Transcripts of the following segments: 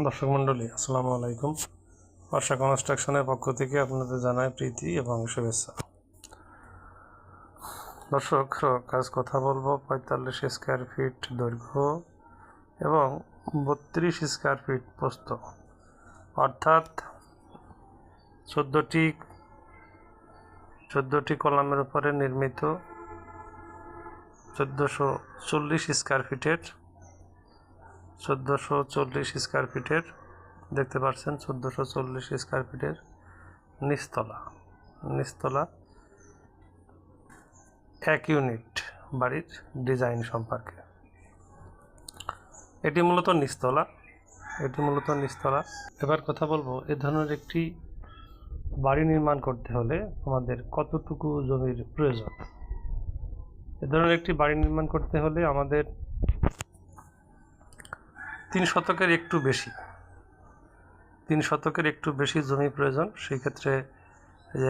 দর্শক মণ্ডলী, আসসালামু আলাইকুম। বর্ষা কনস্ট্রাকশনের পক্ষ থেকে আপনাদের জানাই প্রীতি এবং শুভেচ্ছা। দর্শক, কাজ কথা বলব, পঁয়তাল্লিশ স্কোয়ার ফিট দৈর্ঘ্য এবং বত্রিশ স্কোয়ার ফিট প্রস্থ। অর্থাৎ চোদ্দোটি চোদ্দোটি কলামের উপরে নির্মিত চোদ্দোশো চল্লিশ স্কোয়ার ফিটের চোদ্দোশো চল্লিশ স্কোয়ার ফিটের দেখতে পাচ্ছেন চোদ্দোশো চল্লিশ স্কোয়ার ফিটের নিচতলা। নিচতলা এক ইউনিট বাড়ির ডিজাইন সম্পর্কে। এটি মূলত নিচতলা। এটি মূলত নিচতলা। এবার কথা বলব এ ধরনের একটি বাড়ি নির্মাণ করতে হলে আমাদের কতটুকু জমির প্রয়োজন? এ ধরনের একটি বাড়ি নির্মাণ করতে হলে আমাদের তিন শতকের একটু বেশি। তিন শতকের একটু বেশি জমি প্রয়োজন, সেই ক্ষেত্রে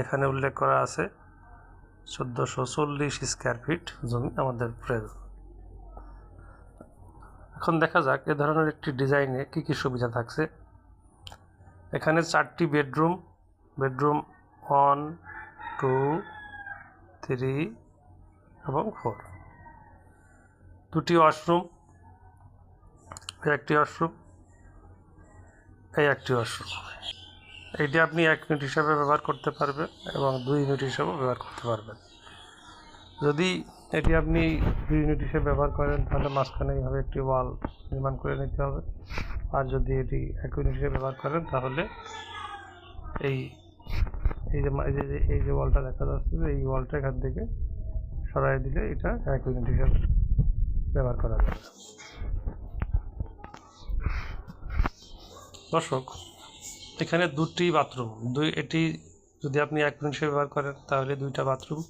এখানে উল্লেখ করা আছে, চোদ্দোশো চল্লিশ স্কোয়ার ফিট জমি আমাদের প্রয়োজন। এখন দেখা যাক এ ধরনের একটি ডিজাইনে কী কী সুবিধা থাকছে। এখানে চারটি bedroom bedroom one, two, three এবং ফোর। দুটি ওয়াশরুম একটি ওয়াশরুম এই একটি ওয়াশরুম এটি আপনি এক ইউনিট হিসাবে ব্যবহার করতে পারবেন এবং দুই ইউনিট হিসাবেও ব্যবহার করতে পারবেন। যদি এটি আপনি দুই ইউনিট হিসেবে ব্যবহার করেন, তাহলে মাঝখানে এইভাবে একটি ওয়াল নির্মাণ করে নিতে হবে। আর যদি এটি এক ইউনিট হিসেবে ব্যবহার করেন, তাহলে এই এই যে এই যে এই যে ওয়ালটা দেখা যাচ্ছে, এই ওয়ালটা এখান থেকে সরাই দিলে এটা এক ইউনিট হিসাবে ব্যবহার করা যাবে। দর্শক, এখানে দুটি বাথরুম। দুই, এটি যদি আপনি এক হিসেবে ব্যবহার করেন, তাহলে দুইটা বাথরুম।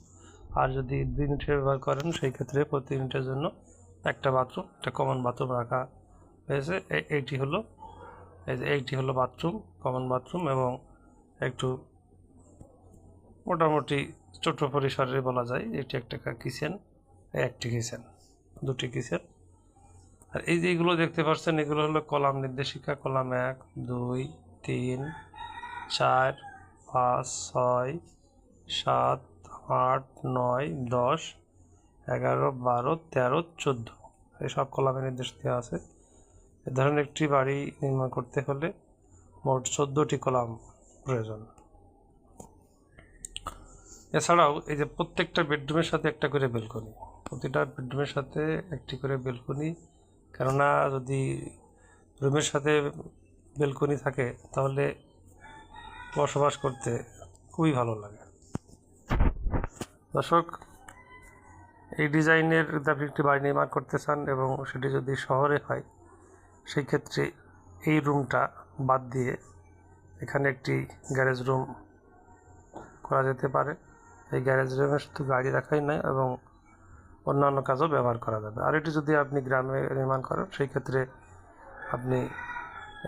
আর যদি দুই হিসেবে ব্যবহার করেন, সেই ক্ষেত্রে প্রতি মিনিটের জন্য একটা বাথরুম, একটা কমন বাথরুম রাখা হয়েছে। এইটি হলো, এই যে এইটি হলো বাথরুম, কমন বাথরুম এবং একটু মোটামুটি ছোট পরিসরে বলা যায়, এটি একটা কিচেন, একটি কিচেন, দুটি কিচেন। আর এই যে এগুলো দেখতে পাচ্ছেন, এগুলো হলো কলাম নির্দেশিকা, কলাম এক, দুই, তিন, চার, পাঁচ, ছয়, সাত, আট, নয়, দশ, এগারো, বারো, তেরো, চোদ্দ। এই সব কলামে নির্দেশ দেওয়া আছে। এ ধরনের একটি বাড়ি নির্মাণ করতে হলে মোট চোদ্দোটি কলাম প্রয়োজন। এছাড়াও এই যে প্রত্যেকটা বেডরুমের সাথে একটা করে বেলকনি। প্রতিটা বেডরুমের সাথে একটি করে বেলকনি কেননা যদি রুমের সাথে বেলকনি থাকে, তাহলে বসবাস করতে খুবই ভালো লাগে। দর্শক, এই ডিজাইনের যদি আপনি একটি বাড়ি নির্মাণ করতে চান এবং সেটি যদি শহরে হয়, সেই ক্ষেত্রে এই রুমটা বাদ দিয়ে এখানে একটি গ্যারেজ রুম করা যেতে পারে। এই গ্যারেজ রুমে শুধু গাড়ি রাখাই নয়, এবং অন্যান্য কাজও ব্যবহার করা যাবে। আর এটি যদি আপনি গ্রামে নির্মাণ করেন, সেই ক্ষেত্রে আপনি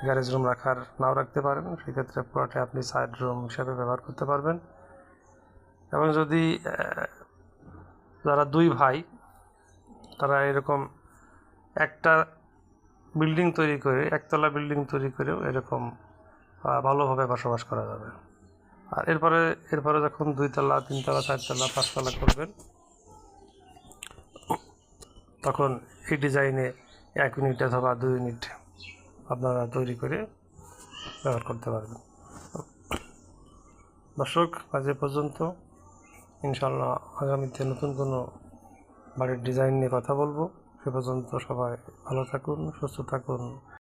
গ্যারেজ রুম রাখার নাও রাখতে পারেন। সেই ক্ষেত্রে পুরোটাই আপনি সাইড রুম হিসাবে ব্যবহার করতে পারবেন। এবং যদি যারা দুই ভাই, তারা এরকম একটা বিল্ডিং তৈরি করে, একতলা বিল্ডিং তৈরি করেও এরকম ভালোভাবে বসবাস করা যাবে। আর এরপরে এরপরে যখন দুইতলা, তিনতলা, চারতলা, পাঁচতলা করবেন তখন এই ডিজাইনে এক ইউনিট অথবা দুই ইউনিট আপনারা তৈরি করে ব্যবহার করতে পারবেন। দর্শক, আজ পর্যন্ত। ইনশাল্লাহ আগামীতে নতুন কোনো বাড়ির ডিজাইন নিয়ে কথা বলব। সে পর্যন্ত সবাই ভালো থাকুন, সুস্থ থাকুন।